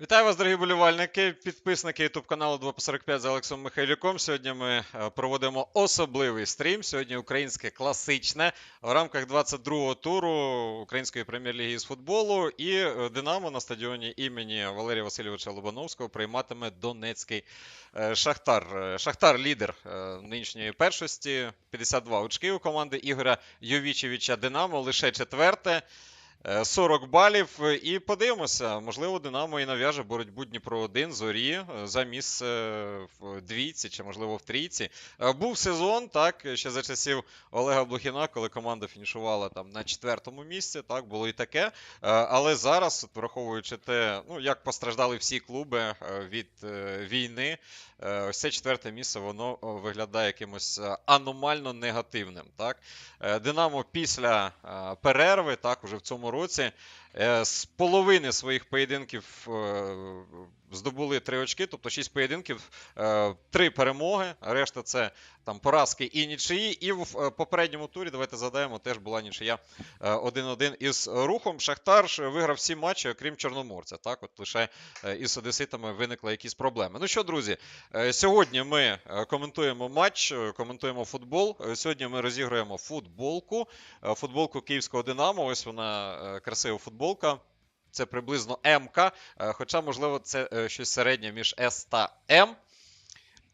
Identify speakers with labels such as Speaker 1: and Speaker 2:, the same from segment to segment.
Speaker 1: Вітаю вас, дорогі болівальники, підписники YouTube каналу 2 по 45 з Олексом Михайлюком. Сьогодні ми е, проводимо особливий стрім. Сьогодні українське класичне в рамках 22-го туру Української прем'єр-ліги з футболу. І е, Динамо на стадіоні імені Валерія Васильовича Лобановського прийматиме Донецький е, Шахтар. Шахтар лідер нинішньої першості. 52 очки у команди Ігоря Йовічевича Динамо лише четверте. Е, 40 балів. е, І подивимося, можливо, Динамо і нав'яже боротьбу Дніпро 1 зорі е, за місце в двійці чи, можливо, в трійці. Е, Був сезон, так, ще за часів Олега Блохіна, коли команда фінішувала там на четвертому місці, так, було і таке. Е, Але зараз, от враховуючи те, ну, як постраждали всі клуби е, від е, війни, е, ось це четверте місце, воно виглядає якимось е, аномально негативним. Так? Е, Динамо після е, перерви, так, уже в цьому році, е, з половини своїх поєдинків е, здобули три очки, тобто шість поєдинків, е, три перемоги. Решта це там поразки і нічиї. І в е, попередньому турі, давайте згадаємо, теж була нічия е, 1-1 із рухом. Шахтар виграв всі матчі, окрім Чорноморця. Так, от лише е, із одеситами виникли якісь проблеми. Ну що, друзі, е, сьогодні ми е, коментуємо матч, е, коментуємо футбол. Е, Сьогодні ми розігруємо футболку. Е, Футболку київського Динамо. Ось вона е, красива футболка. Це приблизно МК, е, хоча, можливо, це е, щось середнє між С та М.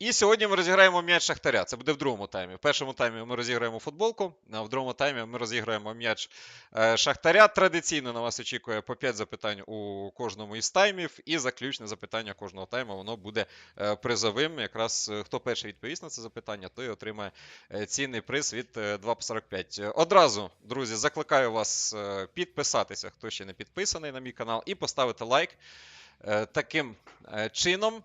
Speaker 1: І сьогодні ми розіграємо м'яч Шахтаря. Це буде в другому таймі. В першому таймі ми розіграємо футболку, а в другому таймі ми розіграємо м'яч е, Шахтаря. Традиційно на вас очікує по 5 запитань у кожному із таймів. І заключне запитання кожного тайму воно буде е, призовим. Якраз е, хто перший відповість на це запитання, той отримає цінний приз від е, 2 по 45. Е, Одразу, друзі, закликаю вас підписатися, хто ще не підписаний на мій канал, і поставити лайк. Таким чином.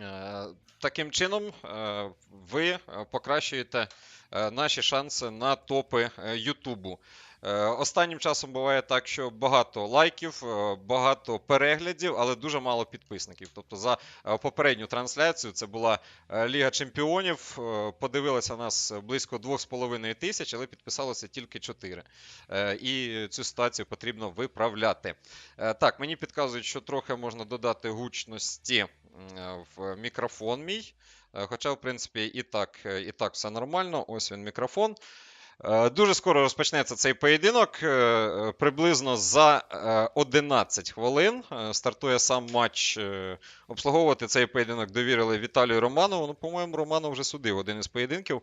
Speaker 1: Е, Таким чином, е, ви покращуєте е, наші шанси на топи Ютубу. Е, Останнім часом буває так, що багато лайків, е, багато переглядів, але дуже мало підписників. Тобто за е, попередню трансляцію це була Ліга Чемпіонів. Подивилося нас близько 2,5 тисяч, але підписалося тільки 4. Е, І цю ситуацію потрібно виправляти. Так, мені підказують, що трохи можна додати гучності в мікрофон мій. Хоча, в принципі, і так, і так все нормально. Ось він мікрофон. Е, Дуже скоро розпочнеться цей поєдинок. Е, е, Приблизно за е, 11 хвилин стартує сам матч. Обслуговувати цей поєдинок довірили Віталію Романову. Ну, по-моєму, Романов вже судив один із поєдинків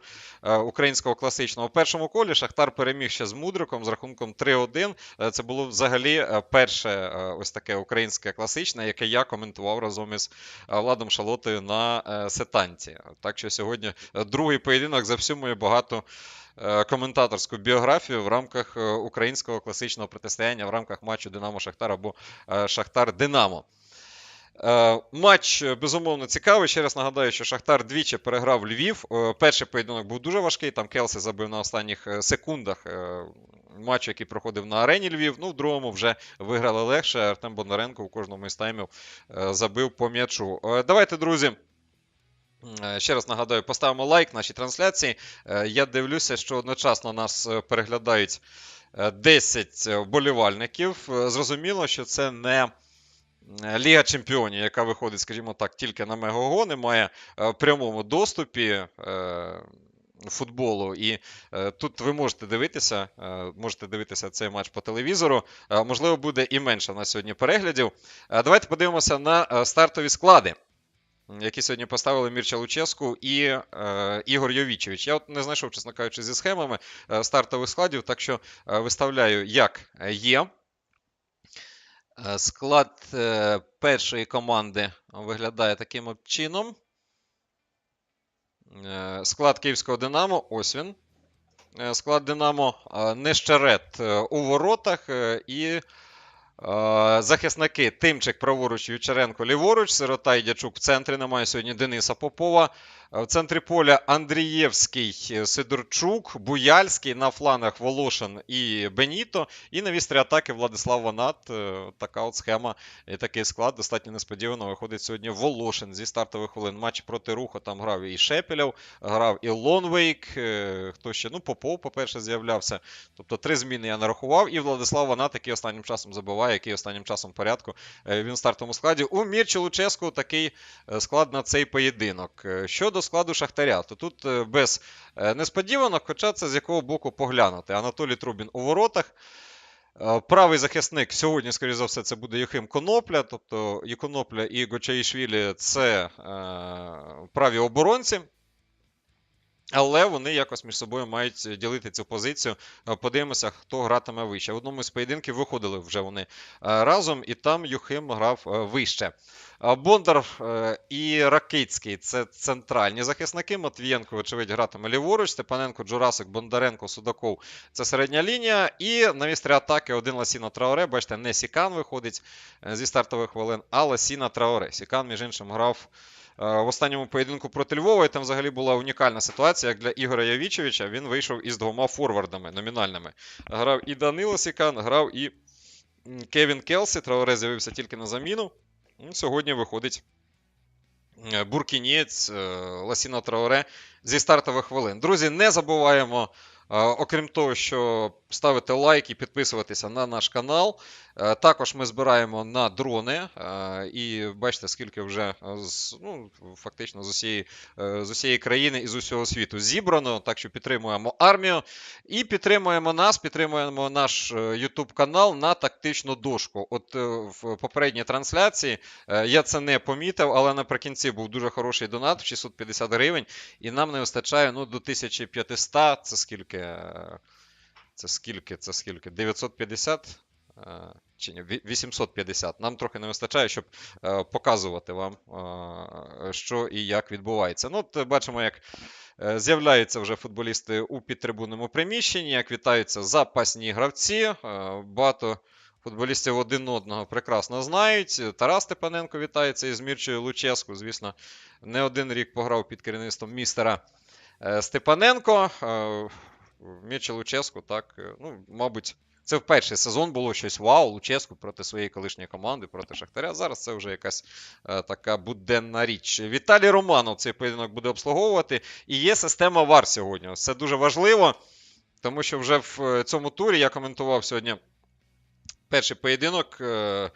Speaker 1: українського класичного. У першому колі Шахтар переміг ще з Мудриком з рахунком 3-1. Е, Це було взагалі перше ось таке українське класичне, яке я коментував разом із Владом Шалотою на сетанці. Так що сьогодні другий поєдинок за всю мою багато коментаторську біографію в рамках е, українського класичного протистояння в рамках матчу Динамо Шахтар або е, Шахтар Динамо. Е, Матч е, безумовно цікавий. Ще раз нагадаю, що Шахтар двічі переграв Львів. Е, Перший поєдинок був дуже важкий. Там Келси забив на останніх е, секундах е, матчу, який проходив на арені Львів. Ну, в другому вже виграли легше. Артем Бондаренко у кожному із таймів е, забив по м'ячу. Е, Давайте, друзі. Е, Ще раз нагадаю, поставимо лайк нашій трансляції. Е, Я дивлюся, що одночасно нас е, переглядають е, 10 вболівальників. Зрозуміло, що це не Ліга Чемпіонів, яка виходить, скажімо так, тільки на Мегаго, немає е, в прямому доступі футболу. І тут ви можете дивитися, можете дивитися цей матч по телевізору. Можливо, буде і менше на сьогодні переглядів. Давайте подивимося на стартові склади які сьогодні поставили Мірча Луческу і е, Ігор Йовічевич. Я от не знайшов, чесно кажучи, зі схемами е, стартових складів, так що е, виставляю, як є. Е, Склад першої команди виглядає таким чином. Склад Київського Динамо, ось він. Склад Динамо Нещерет у воротах і захисники Тимчик праворуч, Ючеренко ліворуч, Сирота і Дячук в центрі. Немає сьогодні Дениса Попова. В центрі поля Андрієвський, е, Сидорчук, Буяльський на флангах Волошин і Беніто. І на вістрі атаки Владислав Ванат. Е, Така от схема і такий склад достатньо несподівано виходить сьогодні Волошин зі стартових хвилин. Матч проти руху там грав і Шепелєв, грав і Лонвейк. е, Хто ще? Ну, Попов, по-перше, з'являвся. Тобто три зміни я нарахував. І Владислав Ванат, який останнім часом забиває, який останнім часом в порядку. Він в стартовому складі. У Мірчі Луческу такий склад на цей поєдинок. Е, Щодо складу Шахтаря, то тут е, без е, несподіванок, хоча це з якого боку поглянути. Анатолій Трубін у воротах. Е, Правий захисник сьогодні, скоріш за все, це буде Єхим Конопля. Тобто і Конопля, і Гочаїшвілі це праві оборонці. Але вони якось між собою мають ділити цю позицію. Е, Подивимося, хто гратиме вище. В одному з поєдинків виходили вже вони е, разом, і там Юхим грав е, вище. Бондар е, і Ракицький це центральні захисники. Матвієнко, вочевидь, гратиме ліворуч. Степаненко, Джурасик, Бондаренко, Судаков це середня лінія. І на містрі атаки один Ласіна Траоре. Бачите, не Сікан виходить е, зі стартових хвилин, а Ласіна Траоре. Сікан, між іншим, грав. Е, В останньому поєдинку проти Львова, і там взагалі була унікальна ситуація, як для Ігоря Явічевича. Він вийшов із двома форвардами номінальними. Грав і Данило Сікан, грав і Кевін Келсі. Траоре з'явився тільки на заміну. Ну, Сьогодні виходить е, буркінєць е, Ласіна Траоре зі стартових хвилин. Друзі, не забуваємо, окрім того, що ставити лайк і підписуватися на наш канал. Е, Також ми збираємо на дрони. е, І бачите, скільки вже е, з, ну, фактично з усієї, з усієї країни і з усього світу зібрано. Так що підтримуємо армію. І підтримуємо нас, підтримуємо наш YouTube канал на тактичну дошку. От в попередній трансляції я це не помітив, але наприкінці був дуже хороший донат в 650 гривень, і нам не вистачає ну, до 1500. Це скільки? Е, Це скільки? Це скільки? 950? Е, Чи ні, 850. Нам трохи не вистачає, щоб е, показувати вам, е, що і як відбувається. Ну, от бачимо, як Е, З'являються вже футболісти у підтрибунному приміщенні, як вітаються запасні гравці. Е, Багато футболістів один одного прекрасно знають. Тарас Степаненко вітається із Мірчою Луческу. Звісно, не один рік пограв під керівництвом містера е, Степаненко. Е, Мірча Луческу, так, е, ну, мабуть. Це в перший сезон було щось вау, Луческу проти своєї колишньої команди, проти Шахтаря. Зараз це вже якась е, така буденна річ. Віталій Романов цей поєдинок буде обслуговувати. І є система VAR сьогодні. Це дуже важливо, тому що вже в е, цьому турі я коментував сьогодні перший поєдинок. е,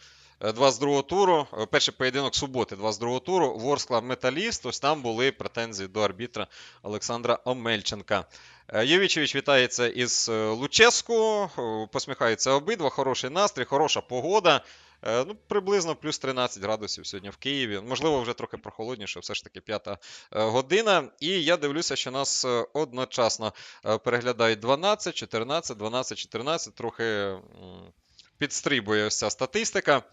Speaker 1: 22-го туру, е, перший поєдинок суботи 22-го туру, Ворскла Металіст. Ось там були претензії до арбітра Олександра Омельченка. Е, Євічевич вітається із е, Луческу, е, посміхаються обидва, хороший настрій, хороша погода. Е, Ну, приблизно плюс 13 градусів сьогодні в Києві. Можливо, вже трохи прохолодніше, все ж таки п'ята е, година. І я дивлюся, що нас е, одночасно е, переглядають 12, 14, 12, 14. Трохи підстрибує ось ця статистика.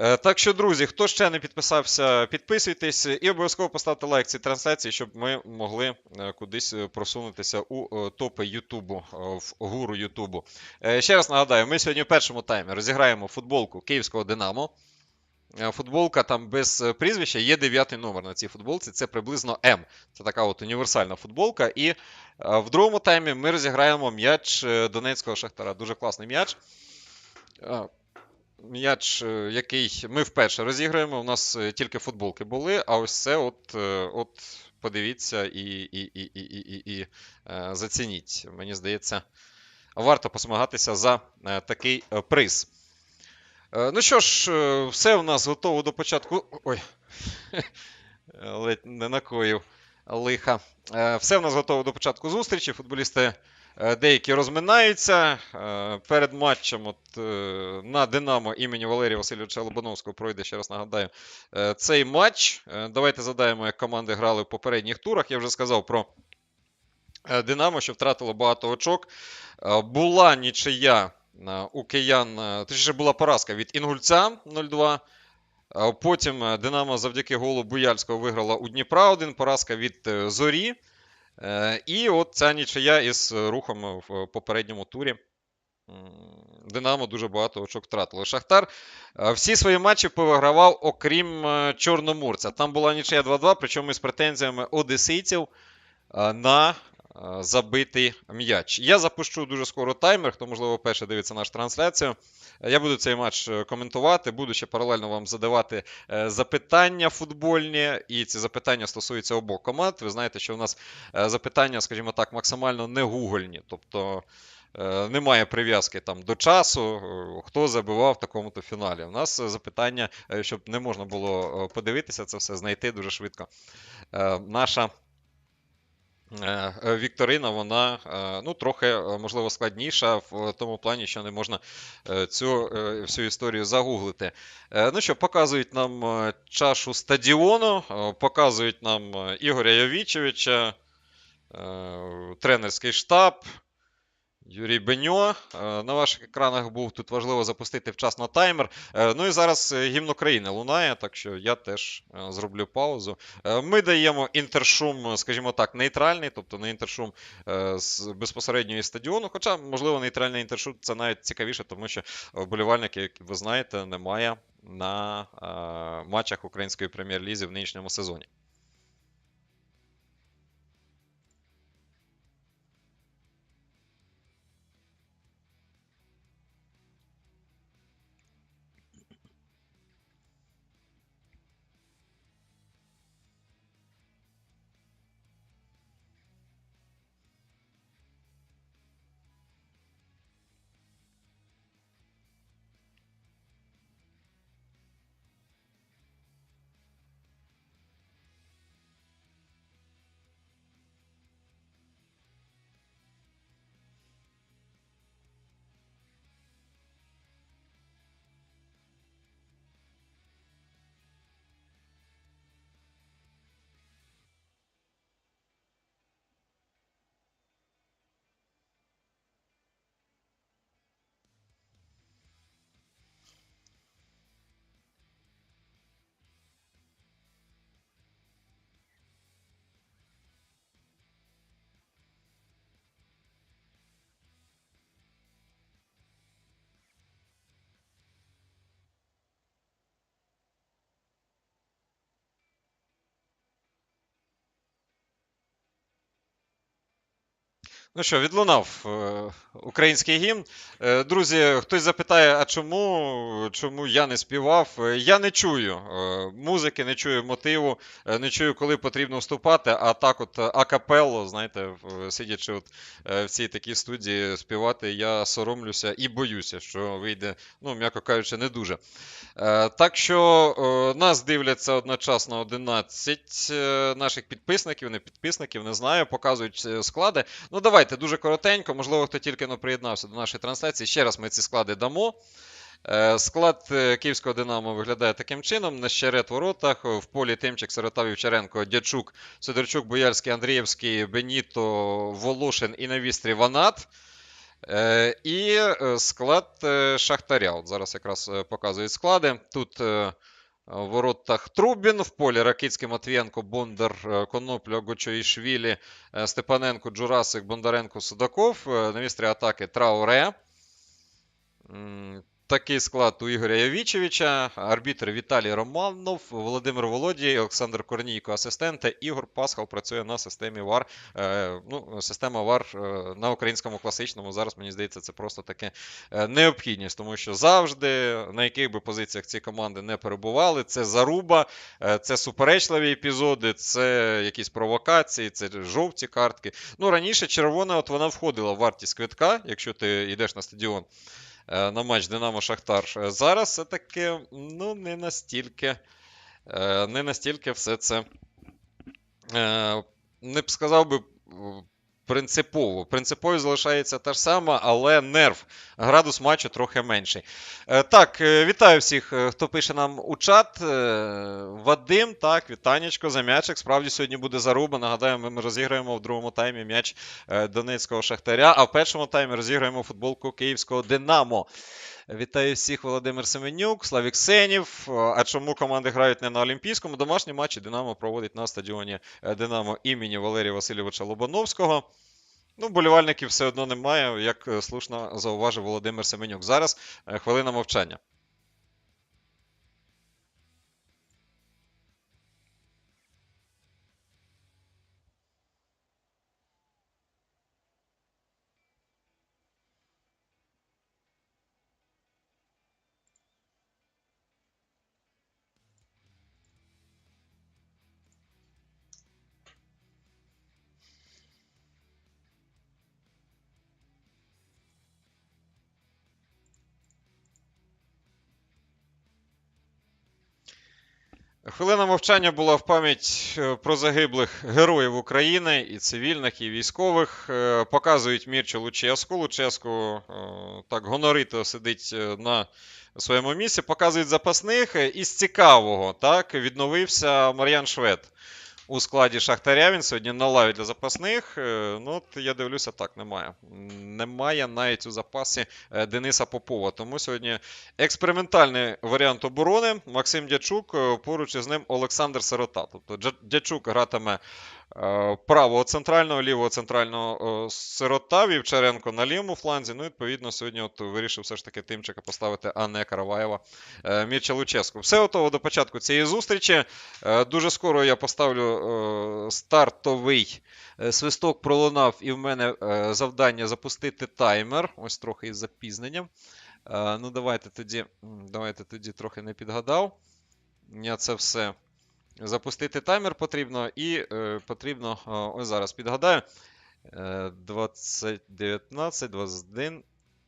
Speaker 1: Е, Так що, друзі, хто ще не підписався, підписуйтесь і обов'язково поставте лайк цій трансляції, щоб ми могли е, кудись е, просунутися у топи Ютубу, в гуру Ютубу. Ще раз нагадаю, ми сьогодні в першому таймі розіграємо футболку Київського Динамо. Футболка там без прізвища є дев'ятий номер на цій футболці. Це приблизно М. Це така от універсальна футболка. І в другому таймі ми розіграємо м'яч Донецького Шахтара. Дуже класний м'яч. М'яч, е, який ми вперше розіграємо. У нас е, тільки футболки були, а ось це от, е, от подивіться і, і, і, і, і, і, і зацініть. Мені здається, варто посмагатися за такий приз. Ну що ж, все у нас готово до початку. Ой, ледь не накоїв лиха. Все у нас готово до початку зустрічі. Футболісти деякі розминаються. Е, Перед матчем от, е, на Динамо імені Валерія Васильовича Лобановського пройде, ще раз нагадаю, е, цей матч. Е, Давайте задаємо, як команди грали в попередніх турах. Я вже сказав про е, Динамо, що втратило багато очок. Е, Була нічия е, у киян, е, точніше була поразка від Інгульця 0-2. Е, Потім е, Динамо завдяки голу Буяльського виграла у Дніпра 1, поразка від е, Зорі. Е, І от ця нічия із е, рухом в попередньому турі. Динамо дуже багато очок втратило. Шахтар е, всі свої матчі повигравав, окрім Чорномурця. Там була нічия 2-2, причому із претензіями одесийців е, на забитий м'яч. Я запущу дуже скоро таймер, хто, можливо, перше дивиться нашу трансляцію. Я буду цей матч коментувати, буду ще паралельно вам задавати запитання футбольні, і ці запитання стосуються обох команд. Ви знаєте, що у нас запитання, скажімо так, максимально не гугольні. Тобто. Е, немає прив'язки там до часу, е, хто забивав в такому-то фіналі. У нас запитання, е, щоб не можна було подивитися це все, знайти дуже швидко. Наша Вікторина, вона ну, трохи, можливо, складніша в тому плані, що не можна цю всю історію загуглити. Ну що, показують нам чашу стадіону, показують нам Ігоря Йовічевича, тренерський штаб. Юрій Беньо. Е, на ваших екранах був тут важливо запустити вчасно таймер. Е, ну і зараз е, гімн України лунає, так що я теж зроблю паузу. Ми даємо інтершум, скажімо так, нейтральний, тобто не інтершум з безпосередньої стадіону. Хоча, можливо, нейтральний інтершум це навіть цікавіше, тому що вболівальники, як ви знаєте, немає на матчах української прем'єр-лізі в нинішньому сезоні. Ну що, відлунав е, український гімн. Е, друзі, хтось запитає, а чому чому я не співав? Е, я не чую музики, не чую мотиву, не чую, коли потрібно вступати. А так, от акапелло, знаєте, сидячи от в цій такій студії співати, я соромлюся і боюся, що вийде, ну, м'яко кажучи, не дуже. Так що нас дивляться одночасно 11 наших підписників, не підписників, не знаю, показують склади. Ну, давайте. Давайте дуже коротенько, можливо, хто тільки не приєднався до нашої трансляції. Ще раз ми ці склади дамо. Е, склад е, Київського Динамо виглядає таким чином: на щерет воротах, в полі Тимчик, Сирота, Вівчаренко, Дячук, Сидорчук, Боярський, Андрієвський, Беніто, Волошин і на вістрі Ванат. Е, і склад Шахтаря. От Зараз якраз показують склади. Тут в воротах Трубін, в полі Ракицький, Матвієнко, Бондар, е, Конопля, Гочоїшвілі, е, Степаненко, Джурасик, Бондаренко, Судаков. Е, на містрі атаки Трауре. Такий склад у Ігоря Явічевича, арбітр Віталій Романов, Володимир Володій, Олександр Корнійко, асистенти. Ігор Пасхал працює на системі ВАР. Е, ну, Система ВАР е, на українському класичному. Зараз, мені здається, це просто таке е, необхідність, тому що завжди, на яких би позиціях ці команди не перебували, це заруба, це суперечливі епізоди, це якісь провокації, це жовті картки. Ну, Раніше червона от вона входила в вартість квитка, якщо ти йдеш на стадіон. Е, на матч Динамо Шахтар. Е, зараз все-таки ну, не настільки е, не настільки все це не б сказав би принципово. Принципово залишається та ж сама, але нерв, градус матчу трохи менший. Е, так, е, вітаю всіх, е, хто пише нам у чат. Вадим, так, вітанечко за м'ячик. Справді сьогодні буде заруба. Нагадаю, ми розіграємо в другому таймі м'яч Донецького Шахтаря, а в першому таймі розіграємо футболку Київського Динамо. Вітаю всіх, Володимир Семенюк, Славік Сенів. А чому команди грають не на Олімпійському? Домашні матчі Динамо проводить на стадіоні Динамо імені Валерія Васильовича Лобановського. Ну, болівальників все одно немає, як е, слушно зауважив Володимир Семенюк. Зараз е, хвилина мовчання. Хвилина мовчання була в пам'ять е, про загиблих героїв України, і цивільних, і військових. Е, Показують Мірчу Луческу. Луческу е, так гонорито сидить на своєму місці. Показують запасних. Із цікавого так, відновився Мар'ян Швед у складі Шахтаря. Він сьогодні на лаві для запасних. Е, Ну, от я дивлюся, так, немає. Немає навіть у запасі е, Дениса Попова. Тому сьогодні експериментальний варіант оборони. Максим Дячук, е, поруч із ним Олександр Сирота. Тобто Дячук гратиме правого центрального, лівого центрального е, Сирота, Вівчаренко на лівому фланзі. Ну, відповідно, сьогодні от вирішив все ж таки Тимчика поставити, а не Караваєва е, Мірча Луческу. Все готово до початку цієї зустрічі. Е, Дуже скоро я поставлю е, стартовий е, свисток пролунав, і в мене е, завдання запустити таймер. Ось трохи із запізненням. Е, Ну, давайте тоді, давайте тоді трохи не підгадав. Я це все запустити таймер потрібно, і е, потрібно, ось зараз підгадаю. Е, 20, 19, 21,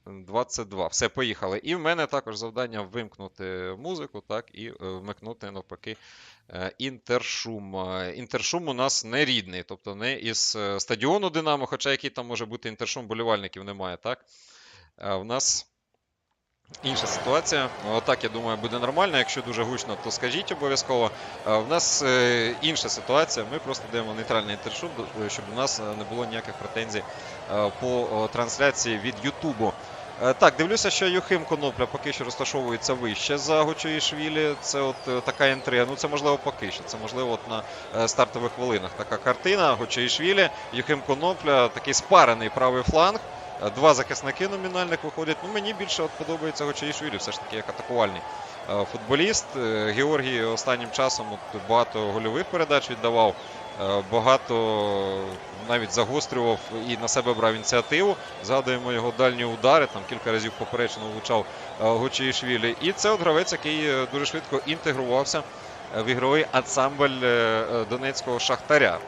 Speaker 1: 22. Все, поїхали. І в мене також завдання вимкнути музику, так, і е, вмикнути навпаки е, інтершум. Е, Інтершум у нас не рідний, тобто не із стадіону Динамо, хоча який там може бути інтершум, болівальників немає, так? В нас інша ситуація. Отак, я думаю, буде нормально. Якщо дуже гучно, то скажіть обов'язково. В нас е, інша ситуація. Ми просто даємо нейтральний інтершум, щоб у нас е, не було ніяких претензій е, по трансляції від Ютубу. Е, Так, дивлюся, що Юхим Конопля поки що розташовується вище за Гочуїшвілі. Це от е, така інтрига. Ну це можливо поки що. Це можливо от на е, стартових хвилинах така картина. Гочуїшвілі, Юхим Конопля, такий спарений правий фланг. Е, Два захисники номінальних виходять. Ну мені більше от подобається Гочуїшвілі, все ж таки як атакувальний е, футболіст. Е, Георгій останнім часом от багато гольових передач віддавав. Багато навіть загострював і на себе брав ініціативу. Згадуємо його дальні удари, там кілька разів поперечно влучав Гучіїшвілі. І це от гравець, який дуже швидко інтегрувався в ігровий ансамбль донецького шахтаря.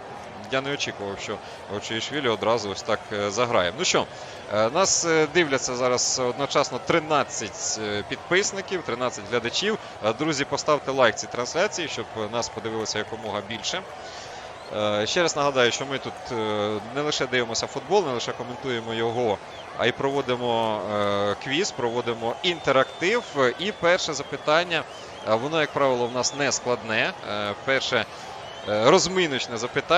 Speaker 1: Я не очікував, що Гучіїшвілі одразу ось так е, заграє. Ну що, е, нас е, дивляться зараз одночасно 13 е, підписників, 13 глядачів. Друзі, поставте лайк цій трансляції, щоб нас подивилося якомога більше. Ще раз нагадаю, що ми тут не лише дивимося футбол, не лише коментуємо його, а й проводимо квіз, проводимо інтерактив. І перше запитання, воно, як правило, в нас не складне. Перше розминочне запитання.